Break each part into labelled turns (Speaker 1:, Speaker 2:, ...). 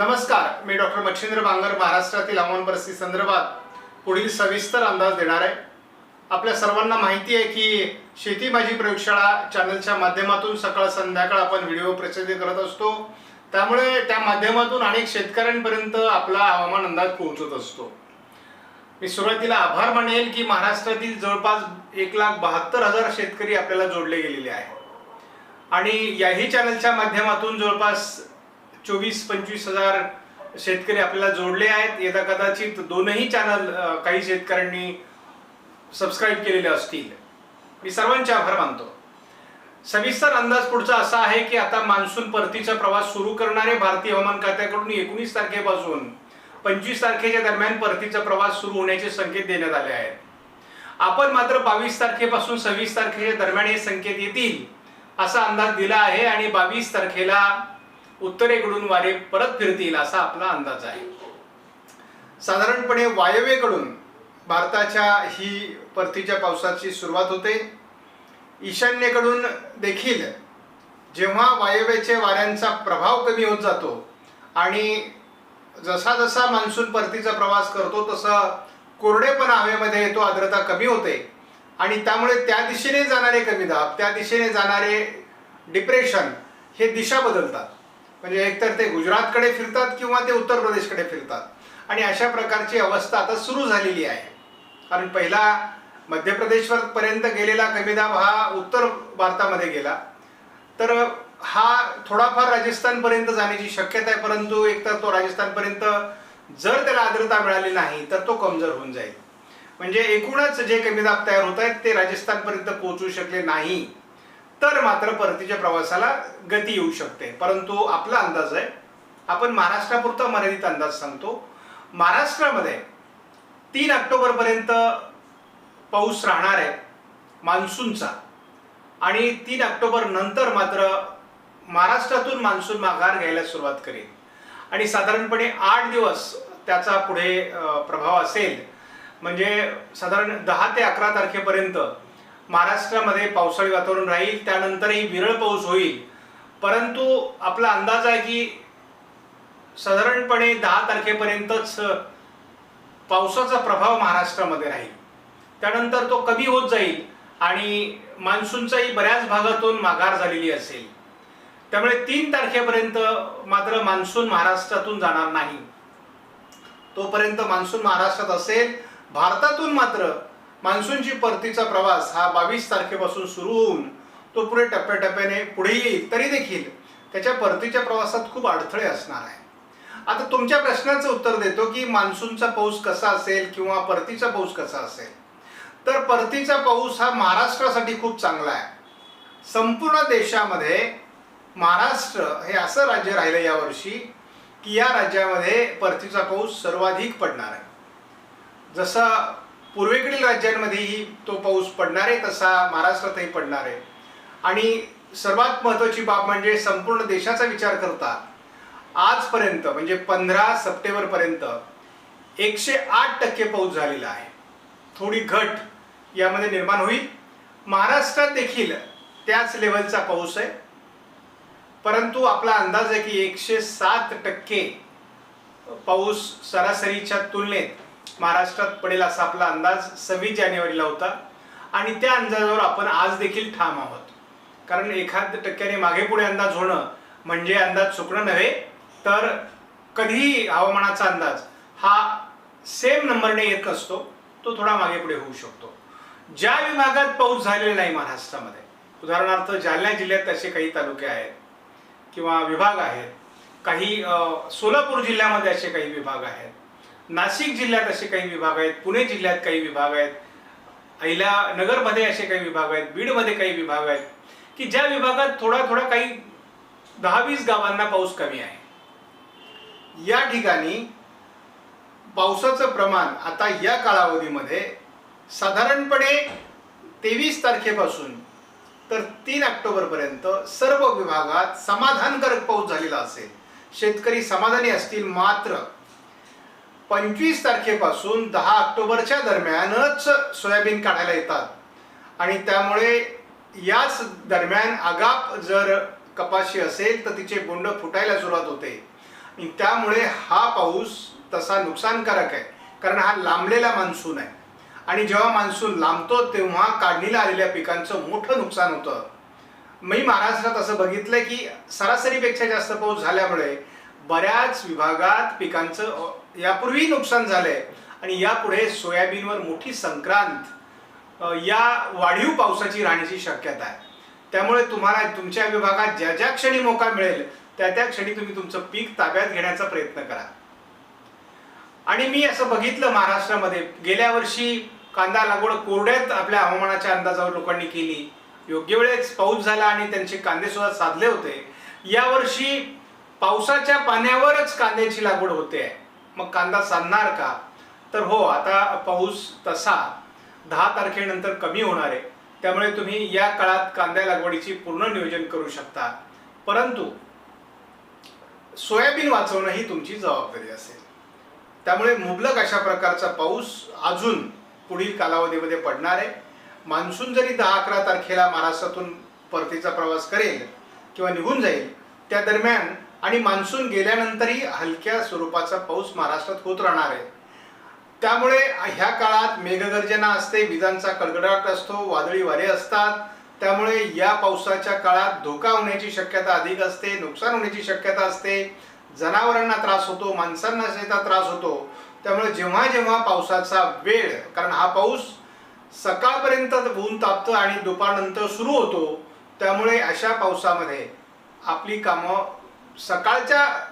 Speaker 1: नमस्कार मी डॉक्टर मच्छिंद्र बांगर महाराष्ट्रातील हवामान परिस्थिती संदर्भात पुढील सविस्तर अंदाज देणार आहे. आपल्या सर्वांना माहिती आहे की शेती माझी प्रयोगशाळा चॅनलच्या माध्यमातून सकाळ संध्याकाळ आपण व्हिडिओ प्रसिद्ध करत असतो. त्यामुळे त्या माध्यमातून अनेक शेतकऱ्यांपर्यंत आपला हवामान अंदाज पोहोचत असतो. मी सुरुवातीला आभार मानेल की महाराष्ट्रातील जवळपास एक लाख बहात्तर हजार शेतकरी आपल्याला जोडले गेलेले आहे आणि याही चॅनलच्या माध्यमातून जवळपास चोवीस पंचवीस हजार शेतकरी आपल्याला जोडले आहेत. येता कदाचित दोनही चॅनल काही शेतकऱ्यांनी सबस्क्राईब केलेले असतील. मी सर्वांचे आभार मानतो. सविस्तर अंदाज पुढचा असा आहे की आता मान्सून परतीचा प्रवास सुरू करणारे भारतीय हवामान खात्याकडून एकोणीस तारखेपासून पंचवीस तारखेच्या दरम्यान परतीचा प्रवास सुरू होण्याचे संकेत देण्यात आले आहेत. आपण मात्र बावीस तारखेपासून सव्वीस तारखेच्या दरम्यान हे संकेत येतील असा अंदाज दिला आहे आणि बावीस तारखेला उत्तरेकडून वारे परत फिरतील असा आपला अंदाज आहे. साधारणपणे वायव्येकडून भारताच्या ही परतीच्या पावसाची सुरुवात होते. ईशान्येकडून देखील जेव्हा वायव्याच्या वाऱ्यांचा प्रभाव कमी होत जातो आणि जसा जसा मान्सून परतीचा प्रवास करतो तसा कोरडेपणा हवेमध्ये येतो आर्द्रता कमी होते. आणि त्यामुळे त्या दिशेने जाणारे कमी दाब त्या दिशेने जाणारे डिप्रेशन हे दिशा बदलतात. म्हणजे एकतर ते गुजरातकडे फिरतात किंवा ते उत्तर प्रदेशकडे फिरतात. आणि अशा प्रकारची अवस्था आता सुरू झालेली आहे. कारण पहिला मध्य प्रदेशवर पर्यंत गेलेला कमी दाब हा उत्तर भारतामध्ये गेला. तर हा थोडाफार राजस्थानपर्यंत जाण्याची शक्यता आहे परंतु एकतर तो राजस्थानपर्यंत जर त्याला आर्द्रता मिळाली नाही तर तो कमजोर होऊन जाईल. म्हणजे एकूणच जे कमी दाब तयार होत आहेत ते राजस्थानपर्यंत पोहोचू शकले नाही. तर मात्र परतीच्या प्रवासाला गती येऊ शकते. परंतु आपला अंदाज आहे आपण महाराष्ट्रापुरता मर्यादित अंदाज सांगतो. महाराष्ट्रामध्ये तीन ऑक्टोबरपर्यंत पाऊस राहणार आहे मान्सूनचा. आणि तीन ऑक्टोबर नंतर मात्र महाराष्ट्रातून मान्सून माघार घ्यायला सुरुवात करेल. आणि साधारणपणे आठ दिवस त्याचा पुढे प्रभाव असेल. म्हणजे साधारण दहा ते अकरा तारखेपर्यंत महाराष्ट्रामध्ये पावसाळी वातावरण राहील त्यानंतरही विरळ पाऊस होईल. परंतु आपला अंदाज आहे की साधारणपणे दहा तारखेपर्यंतच पावसाचा प्रभाव महाराष्ट्रामध्ये राहील. त्यानंतर तो कमी होत जाईल आणि मान्सूनचाही बऱ्याच भागातून माघार झालेली असेल. त्यामुळे तीन तारखेपर्यंत मात्र मान्सून महाराष्ट्रातून जाणार नाही. तोपर्यंत मान्सून महाराष्ट्रात असेल. भारतातून मात्र मान्सूनची परतीचा प्रवास हा बावीस तारखेपासून सुरू होऊन तो पुढे टप्प्याटप्प्याने पुढे येईल तरी देखील त्याच्या परतीच्या प्रवासात खूप अडथळे असणार आहे आता तुमच्या प्रश्नाचं उत्तर देतो की मान्सूनचा पाऊस कसा असेल किंवा परतीचा पाऊस कसा असेल? तर परतीचा पाऊस हा महाराष्ट्रासाठी खूप चांगला आहे. संपूर्ण देशामध्ये महाराष्ट्र हे असं राज्य राहिलं यावर्षी की या राज्यामध्ये परतीचा पाऊस सर्वाधिक पडणार आहे. जसा पूर्वेकडील राज्यांमध्येही तो पाऊस पडणार आहे तसा महाराष्ट्रातही पडणार आहे. आणि सर्वात महत्त्वाची बाब म्हणजे संपूर्ण देशाचा विचार करता आजपर्यंत म्हणजे पंधरा सप्टेंबरपर्यंत एकशे आठ टक्के पाऊस झालेला आहे. थोडी घट यामध्ये निर्माण होईल. महाराष्ट्रात देखील त्याच लेवलचा पाऊस आहे. परंतु आपला अंदाज आहे की एकशे सात टक्के पाऊस सरासरीच्या तुलनेत महाराष्ट्रात पडेल असा आपला अंदाज सव्वीस जानेवारीला होता. आणि त्या अंदाजावर आपण आज देखील ठाम आहोत. कारण एखाद टक्क्याने मागे पुढे अंदाज होणं म्हणजे अंदाज चुकणं नव्हे तर कधीही हवामानाचा अंदाज हा सेम नंबरने येत असतो तो थोडा मागे पुढे होऊ शकतो. ज्या विभागात पाऊस झालेला नाही महाराष्ट्रामध्ये उदाहरणार्थ जालना जिल्ह्यात असे काही तालुके आहेत किंवा विभाग आहेत काही सोलापूर जिल्ह्यामध्ये असे काही विभाग आहेत नाशिक जिल्ह्यात असे काही विभाग आहेत पुणे जिल्ह्यात काही विभाग आहेत अहिल्यानगरमध्ये असे काही विभाग आहेत बीडमध्ये काही विभाग आहेत की ज्या विभागात थोडा थोडा काही दहा वीस गावांना पाऊस कमी आहे. या ठिकाणी पावसाचं प्रमाण आता या कालावधीमध्ये साधारणपणे तेवीस तारखेपासून तर तीन ऑक्टोबरपर्यंत सर्व विभागात समाधानकारक पाऊस झालेला असेल. शेतकरी समाधानी असतील मात्र पंचवीस तारखेपासून दहा ऑक्टोबरच्या दरम्यानच सोयाबीन काढायला येतात. आणि त्यामुळे याच दरम्यान आगाप जर कपाशी असेल तर तिचे बोंड फुटायला सुरुवात होते. आणि त्यामुळे हा पाऊस तसा नुकसानकारक आहे. कारण हा लांबलेला मान्सून आहे. आणि जेव्हा मान्सून लांबतो तेव्हा काढणीला आलेल्या पिकांचं मोठं नुकसान होतं. मी महाराष्ट्रात असं बघितलं की सरासरीपेक्षा जास्त पाऊस झाल्यामुळे बऱ्याच विभागात पिकांचं यापूर्वी नुकसान झालंय. आणि यापुढे सोयाबीनवर मोठी संक्रांत या वाढीव पावसाची राहण्याची शक्यता आहे. त्यामुळे तुम्हाला तुमच्या विभागात ज्या ज्या क्षणी मोका मिळेल त्या त्या क्षणी तुम्ही तुमचं पीक ताब्यात घेण्याचा प्रयत्न करा. आणि मी असं बघितलं महाराष्ट्रामध्ये गेल्या वर्षी कांदा लागवड कोरड्यात आपल्या हवामानाच्या अंदाजावर लोकांनी केली. योग्य वेळेस पाऊस झाला आणि त्यांचे कांदे सुद्धा साधले होते. यावर्षी पावसाच्या पाण्यावरच कांद्याची लागवड होते मग कांदा साधणार का? तर हो आता पाऊस तसा दहा तारखेनंतर कमी होणार आहे. त्यामुळे तुम्ही या काळात कांद्या लागवडीची पूर्ण नियोजन करू शकता. परंतु सोयाबीन वाचवणं ही तुमची जबाबदारी असेल. त्यामुळे मुबलक अशा प्रकारचा पाऊस अजून पुढील कालावधीमध्ये पडणार आहे. मान्सून जरी दहा अकरा तारखेला महाराष्ट्रातून परतीचा प्रवास करेल किंवा निघून जाईल त्या दरम्यान आणि मान्सून गेल्यानंतरही हलक्या स्वरूपाचा पाऊस महाराष्ट्रात होत राहणार आहे. त्यामुळे ह्या काळात मेघगर्जना असते विजांचा कडकडाट असतो वादळी वारे असतात. त्यामुळे या पावसाच्या काळात धोका होण्याची शक्यता अधिक असते नुकसान होण्याची शक्यता असते. जनावरांना त्रास होतो माणसांना त्याचा त्रास होतो. त्यामुळे जेव्हा जेव्हा पावसाचा वेळ कारण हा पाऊस सकाळपर्यंत ऊन तापतं आणि दुपारनंतर सुरू होतो त्यामुळे अशा पावसामध्ये आपली कामं सकाळच्या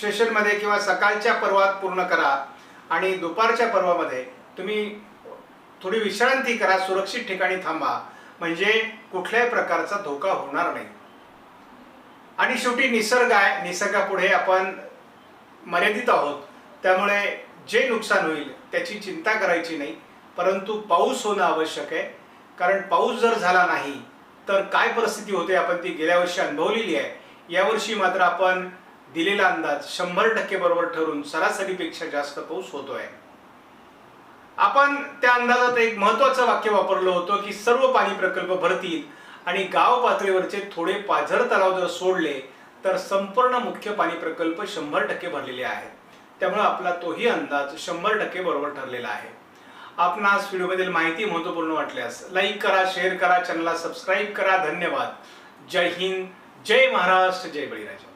Speaker 1: सेशनमध्ये किंवा सकाळच्या पर्वात पूर्ण करा आणि दुपारच्या पर्वामध्ये तुम्ही थोडी विश्रांती करा सुरक्षित ठिकाणी थांबा. म्हणजे कुठल्याही प्रकारचा धोका होणार नाही. आणि शेवटी निसर्ग आहे निसर्गापुढे आपण मर्यादित आहोत. त्यामुळे जे नुकसान होईल त्याची चिंता करायची नाही. परंतु पाऊस होणं आवश्यक आहे. कारण पाऊस जर झाला नाही तर काय परिस्थिती होते? आपण ती गेल्या वर्षी अनुभवलेली आहे. यावर्षी मात्र आपण दिलेला अंदाज शंभर टक्के बरोबर ठरून सरासरीपेक्षा जास्त पाऊस होतोय. आपण त्या अंदाजात एक महत्वाचं वाक्य वापरलं होतं की सर्व पाणी प्रकल्प भरतील आणि गाव पातळीवरचे थोडे पाझर तलाव जर सोडले तर संपूर्ण मुख्य पाणी प्रकल्प शंभर टक्के भरलेले आहेत. त्यामुळे आपला तोही अंदाज शंभर टक्के बरोबर ठरलेला आहे. आपणास व्हिडिओमधील माहिती महत्त्वपूर्ण वाटल्यास लाईक करा शेअर करा चॅनलला सबस्क्राईब करा. धन्यवाद. जय हिंद. जय महाराष्ट्र जय बळीराजा.